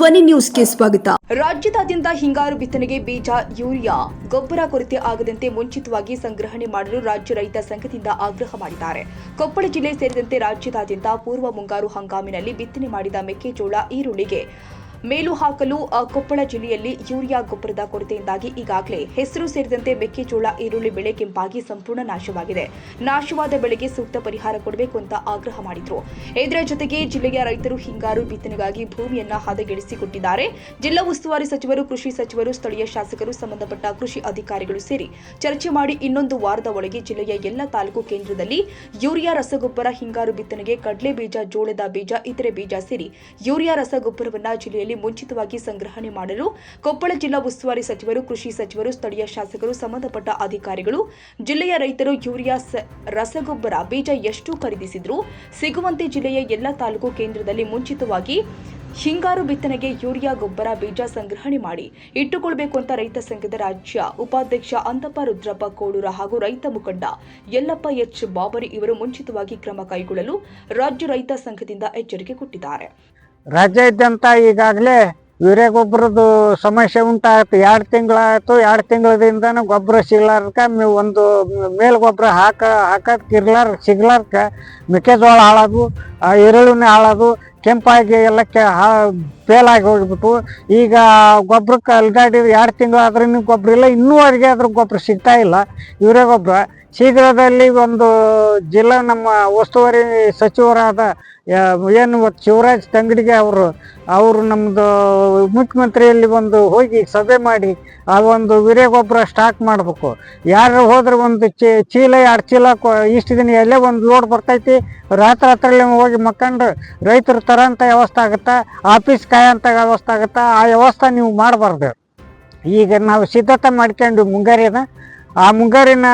ಧ್ವನಿ ನ್ಯೂಸ್ಗೆ ಸ್ವಾಗತ. ರಾಜ್ಯದಾದ್ಯಂತ ಹಿಂಗಾರು ಬಿತ್ತನೆಗೆ ಬೀಜ, ಯೂರಿಯಾ, ಗೊಬ್ಬರ ಕೊರತೆ ಆಗದಂತೆ ಮುಂಚಿತವಾಗಿ ಸಂಗ್ರಹಣೆ ಮಾಡಲು ರಾಜ್ಯ ರೈತ ಸಂಘದಿಂದ ಆಗ್ರಹ ಮಾಡಿದ್ದಾರೆ. ಕೊಪ್ಪಳ ಜಿಲ್ಲೆ ಸೇರಿದಂತೆ ರಾಜ್ಯದಾದ್ಯಂತ ಪೂರ್ವ ಮುಂಗಾರು ಹಂಗಾಮಿನಲ್ಲಿ ಬಿತ್ತನೆ ಮಾಡಿದ ಮೆಕ್ಕೆಜೋಳ ಈರುಳ್ಳಿಗೆ ಮೇಲು ಹಾಕಲು ಕೊಪ್ಪಳ ಜಿಲ್ಲೆಯಲ್ಲಿ ಯೂರಿಯಾ ಗೊಬ್ಬರದ ಕೊರತೆಯಿಂದಾಗಿ ಈಗಾಗಲೇ ಹೆಸರು ಸೇರಿದಂತೆ ಮೆಕ್ಕೆಜೋಳ, ಈರುಳ್ಳಿ ಬೆಳೆ ಕೆಂಪಾಗಿ ಸಂಪೂರ್ಣ ನಾಶವಾಗಿದೆ. ನಾಶವಾದ ಬೆಳೆಗೆ ಸೂಕ್ತ ಪರಿಹಾರ ಕೊಡಬೇಕು ಅಂತ ಆಗ್ರಹ ಮಾಡಿದ್ರು. ಇದರ ಜೊತೆಗೆ ಜಿಲ್ಲೆಯ ರೈತರು ಹಿಂಗಾರು ಬಿತ್ತನೆಗಾಗಿ ಭೂಮಿಯನ್ನ ಹದಗೆಡಿಸಿಕೊಟ್ಟಿದ್ದಾರೆ. ಜಿಲ್ಲಾ ಉಸ್ತುವಾರಿ ಸಚಿವರು, ಕೃಷಿ ಸಚಿವರು, ಸ್ಥಳೀಯ ಶಾಸಕರು ಸಂಬಂಧಪಟ್ಟ ಕೃಷಿ ಅಧಿಕಾರಿಗಳು ಸೇರಿ ಚರ್ಚೆ ಮಾಡಿ ಇನ್ನೊಂದು ವಾರದ ಒಳಗೆ ಜಿಲ್ಲೆಯ ಎಲ್ಲ ತಾಲೂಕು ಕೇಂದ್ರದಲ್ಲಿ ಯೂರಿಯಾ ರಸಗೊಬ್ಬರ ಹಿಂಗಾರು ಬಿತ್ತನೆಗೆ ಕಡಲೆ ಬೀಜ ಜೋಳದ ಬೀಜ, ಇತರೆ ಬೀಜ ಸೇರಿ ಯೂರಿಯಾ ರಸಗೊಬ್ಬರವನ್ನು ಜಿಲ್ಲೆಯಲ್ಲಿ ಮುಂಚಿತವಾಗಿ ಸಂಗ್ರಹಣೆ ಮಾಡಲು ಕೊಪ್ಪಳ ಜಿಲ್ಲಾ ಉಸ್ತುವಾರಿ ಸಚಿವರು, ಕೃಷಿ ಸಚಿವರು, ಸ್ಥಳೀಯ ಶಾಸಕರು, ಸಂಬಂಧಪಟ್ಟ ಅಧಿಕಾರಿಗಳು, ಜಿಲ್ಲೆಯ ರೈತರು ಯೂರಿಯಾ ರಸಗೊಬ್ಬರ, ಬೀಜ ಎಷ್ಟು ಖರೀದಿಸಿದ್ರು ಸಿಗುವಂತೆ ಜಿಲ್ಲೆಯ ಎಲ್ಲ ತಾಲೂಕು ಕೇಂದ್ರದಲ್ಲಿ ಮುಂಚಿತವಾಗಿ ಹಿಂಗಾರು ಬಿತ್ತನೆಗೆ ಯೂರಿಯಾ, ಗೊಬ್ಬರ, ಬೀಜ ಸಂಗ್ರಹಣೆ ಮಾಡಿ ಇಟ್ಟುಕೊಳ್ಬೇಕು ಅಂತ ರೈತ ಸಂಘದ ರಾಜ್ಯ ಉಪಾಧ್ಯಕ್ಷ ಅಂತಪ್ಪ ರುದ್ರಪ್ಪ ಕೋಡೂರ ಹಾಗೂ ರೈತ ಮುಖಂಡ ಯಲ್ಲಪ್ಪ ಎಚ್ ಬಾಬರಿ ಇವರು ಮುಂಚಿತವಾಗಿ ಕ್ರಮ ಕೈಗೊಳ್ಳಲು ರಾಜ್ಯ ರೈತ ಸಂಘದಿಂದ ಎಚ್ಚರಿಕೆ ಕೊಟ್ಟಿದ್ದಾರೆ. ರಾಜ್ಯಾದ್ಯಂತ ಈಗಾಗಲೇ ಯೂರಿಯಾ ಗೊಬ್ಬರದ್ದು ಸಮಸ್ಯೆ ಉಂಟಾಯ್ತು. ಎರಡು ತಿಂಗಳಾಯ್ತು. ಎರಡು ತಿಂಗಳದಿಂದನೂ ಗೊಬ್ಬರ ಸಿಗ್ಲಾರ್ಕ ಒಂದು ಮೇಲ್ ಗೊಬ್ಬರ ಹಾಕ ಹಾಕಕ್ಕೆ ಇರ್ಲಾರ ಸಿಗ್ಲಾರ್ಕ ಮೆಕ್ಕೆಜೋಳ ಹಾಳೋದು ಈರುಳ್ಳಿನೇ ಹಾಳೋದು ಕೆಂಪಾಗಿ ಎಲ್ಲ ಕೆ ಹಾ ಫೇಲಾಗಿ ಹೋಗ್ಬಿಟ್ಟು ಈಗ ಗೊಬ್ಬರಕ್ಕೆ ಅಲ್ಗಾಡಿ ಎರಡು ತಿಂಗಳಾದ್ರೂ ಗೊಬ್ಬರ ಇಲ್ಲ. ಇನ್ನೂವರೆಗೆ ಅದ್ರ ಗೊಬ್ಬರ ಸಿಗ್ತಾ ಇಲ್ಲ. ಯೂರಿಯಾ ಗೊಬ್ಬರ ಶೀಘ್ರದಲ್ಲಿ ಒಂದು ಜಿಲ್ಲಾ ನಮ್ಮ ಉಸ್ತುವಾರಿ ಸಚಿವರಾದ ಏನು ಶಿವರಾಜ್ ತಂಗಡಿಗೆ ಅವರು ಅವರು ನಮ್ಮದು ಮುಖ್ಯಮಂತ್ರಿಯಲ್ಲಿ ಒಂದು ಹೋಗಿ ಸಭೆ ಮಾಡಿ ಆ ಒಂದು ವೀರ್ಯ ಗೊಬ್ಬರ ಸ್ಟಾಕ್ ಮಾಡಬೇಕು. ಯಾರು ಹೋದ್ರೆ ಒಂದು ಚೀಲ, ಎರಡು ಚೀಲ ಇಷ್ಟು ದಿನ ಎಲ್ಲೇ ಒಂದು ಲೋಡ್ ಬರ್ತೈತಿ. ರಾತ್ರಿ ರಾತ್ರಿ ಹೋಗಿ ಮಕ್ಕಂಡು ರೈತರು ತರೋಂಥ ವ್ಯವಸ್ಥೆ ಆಗುತ್ತೆ, ಆಫೀಸ್ ಕಾಯೋಂಥ ವ್ಯವಸ್ಥೆ ಆಗುತ್ತೆ, ಆ ವ್ಯವಸ್ಥೆ ನೀವು ಮಾಡಬಾರ್ದು. ಈಗ ನಾವು ಸಿದ್ಧತೆ ಮಾಡ್ಕೊಂಡು ಮುಂಗಾರಿನ ಆ ಮುಂಗಾರಿನ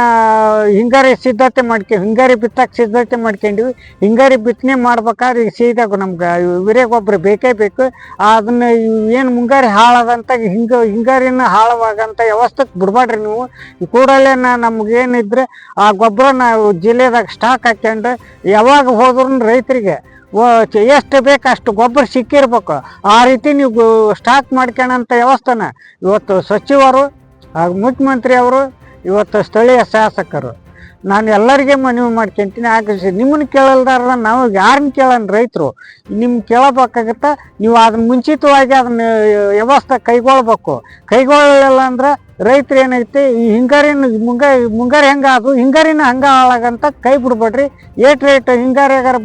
ಹಿಂಗಾರಿ ಸಿದ್ಧತೆ ಮಾಡ್ಕೊ, ಹಿಂಗಾರಿ ಬಿತ್ತಕ್ಕೆ ಸಿದ್ಧತೆ ಮಾಡ್ಕೊಂಡ್ವಿ. ಹಿಂಗಾರಿ ಬಿತ್ತನೆ ಮಾಡ್ಬೇಕಾದ್ರೆ ಈಗ ಸೀದಾಗ ನಮ್ಗೆ ವೀರ್ಯ ಗೊಬ್ಬರ ಬೇಕೇ ಬೇಕು. ಅದನ್ನ ಏನು ಮುಂಗಾರಿ ಹಾಳಾದಂತ ಹಿಂಗ, ಹಿಂಗಾರಿನ ಹಾಳವಾಗಂತ ವ್ಯವಸ್ಥೆಗೆ ಬಿಡಬೇಡ್ರಿ ನೀವು. ಕೂಡಲೇ ಕೂಡಲೇ ನಮ್ಗೇನಿದ್ರೆ ಆ ಗೊಬ್ಬರ ನಾವು ಜಿಲ್ಲೆದಾಗ ಸ್ಟಾಕ್ ಹಾಕ್ಯಂಡು ಯಾವಾಗ ಹೋದ್ರು ರೈತರಿಗೆ ಎಷ್ಟು ಬೇಕು ಅಷ್ಟು ಗೊಬ್ಬರ ಸಿಕ್ಕಿರ್ಬೇಕು. ಆ ರೀತಿ ನೀವು ಸ್ಟಾಕ್ ಮಾಡ್ಕೊಳ್ಳೋಂಥ ವ್ಯವಸ್ಥೆನ ಇವತ್ತು ಸಚಿವರು ಹಾಗೂ ಮುಖ್ಯಮಂತ್ರಿ ಅವರು ಇವತ್ತು ಸ್ಥಳೀಯ ಶಾಸಕರು, ನಾನು ಎಲ್ಲರಿಗೆ ಮನವಿ ಮಾಡ್ಕೊಂತೀನಿ ಆಕರ್ಷಿ ನಿಮ್ಮನ್ನ ಕೇಳಲ್ದಾರ ನಾವು ಯಾರನ್ನ ಕೇಳೋಣ ರೈತರು ನಿಮ್ಗೆ ಕೇಳಬೇಕಾಗತ್ತೆ, ನೀವು ಅದನ್ನ ಮುಂಚಿತವಾಗಿ ಅದನ್ನ ವ್ಯವಸ್ಥೆ ಕೈಗೊಳ್ಬೇಕು. ಕೈಗೊಳ್ಳಲಿಲ್ಲ ಅಂದ್ರೆ ರೈತರು ಏನೈತಿ, ಈ ಹಿಂಗಾರಿನ ಮುಂಗಾರಿ ಮುಂಗಾರಿ ಹೆಂಗೆ ಅದು ಹಿಂಗಾರಿನ ಹಂಗೆ ಹಾಳಾಗಂತ ಕೈ ಬಿಡ್ಬೇಡ್ರಿ. ಏಟ್ ರೇಟ್ ಹಿಂಗಾರಿಯಾಗಾರ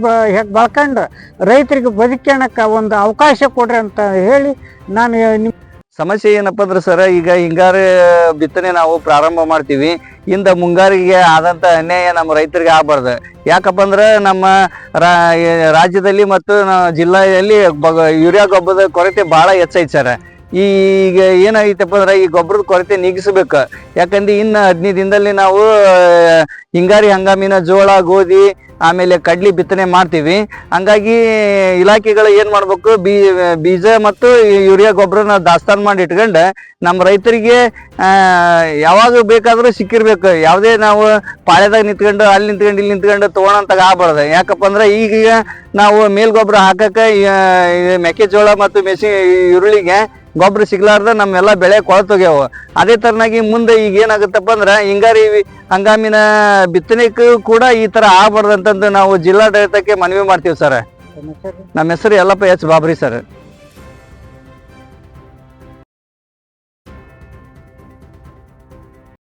ಬೆಳ್ಕೊಂಡು ರೈತರಿಗೆ ಬದುಕೋಣಕ್ಕೆ ಒಂದು ಅವಕಾಶ ಕೊಡ್ರಿ ಅಂತ ಹೇಳಿ ನಾನು ನಿಮ್ಮ ಸಮಸ್ಯೆ ಏನಪ್ಪ ಅಂದ್ರೆ ಸರ್, ಈಗ ಹಿಂಗಾರು ಬಿತ್ತನೆ ನಾವು ಪ್ರಾರಂಭ ಮಾಡ್ತೀವಿ. ಇಂದ ಮುಂಗಾರಿಗೆ ಆದಂತ ಅನ್ಯಾಯ ನಮ್ಮ ರೈತರಿಗೆ ಆಗ್ಬಾರ್ದು. ಯಾಕಪ್ಪ ಅಂದ್ರೆ ನಮ್ಮ ರಾಜ್ಯದಲ್ಲಿ ಮತ್ತು ಜಿಲ್ಲೆಯಲ್ಲಿ ಯೂರಿಯಾ ಗೊಬ್ಬರದ ಕೊರತೆ ಬಹಳ ಹೆಚ್ಚೈತೆ ಸರ್. ಈಗ ಏನಾಗೈತಪ್ಪ ಅಂದ್ರೆ ಈ ಗೊಬ್ಬರದ ಕೊರತೆ ನೀಗಿಸ್ಬೇಕು. ಯಾಕಂದ್ರೆ ಇನ್ನು ಹದಿನೈದು ದಿನದಲ್ಲಿ ನಾವು ಹಿಂಗಾರಿ ಹಂಗಾಮಿನ ಜೋಳ, ಗೋಧಿ ಆಮೇಲೆ ಕಡ್ಲಿ ಬಿತ್ತನೆ ಮಾಡ್ತೀವಿ. ಹಂಗಾಗಿ ಇಲಾಖೆಗಳು ಏನು ಮಾಡಬೇಕು, ಬೀ, ಬೀಜ ಮತ್ತು ಯೂರಿಯಾ ಗೊಬ್ಬರನ ದಾಸ್ತಾನು ಮಾಡಿ ಇಟ್ಕೊಂಡು ನಮ್ಮ ರೈತರಿಗೆ ಯಾವಾಗ ಬೇಕಾದರೂ ಸಿಕ್ಕಿರ್ಬೇಕು. ಯಾವುದೇ ನಾವು ಪಾಳ್ಯದಾಗ ನಿಂತ್ಕೊಂಡು, ಅಲ್ಲಿ ನಿಂತ್ಕೊಂಡು, ಇಲ್ಲಿ ನಿಂತ್ಕೊಂಡು ತೊಗೊಳಂತಾಗ ಆಗ್ಬಾರ್ದು. ಯಾಕಪ್ಪ ಅಂದ್ರೆ ಈಗೀಗ ನಾವು ಮೇಲ್ ಗೊಬ್ಬರ ಹಾಕಕ್ಕೆ ಮೆಕ್ಕೆಜೋಳ ಮತ್ತು ಮೆಸಿ ಈರುಳ್ಳಿಗೆ ಗೊಬ್ಬರ ಸಿಗ್ಲಾರ್ದ ನಮ್ಮೆಲ್ಲ ಬೆಳೆ ಕೊಳತೋಗ್ಯಾವ. ಅದೇ ತರನಾಗಿ ಮುಂದೆ ಈಗ ಏನಾಗುತ್ತಪ್ಪ ಅಂದ್ರೆ ಹಿಂಗಾರಿ ಹಂಗಾಮಿನ ಬಿತ್ತನೆಗೂ ಕೂಡ ಈ ತರ ಆಗ್ಬಾರ್ದಂತಂದು ನಾವು ಜಿಲ್ಲಾಡಳಿತಕ್ಕೆ ಮನವಿ ಮಾಡ್ತೀವಿ ಸರ್. ನಮ್ಮ ಹೆಸರು ಯಲ್ಲಪ್ಪ ಎಚ್ ಬಾಬ್ರಿ ಸರ್.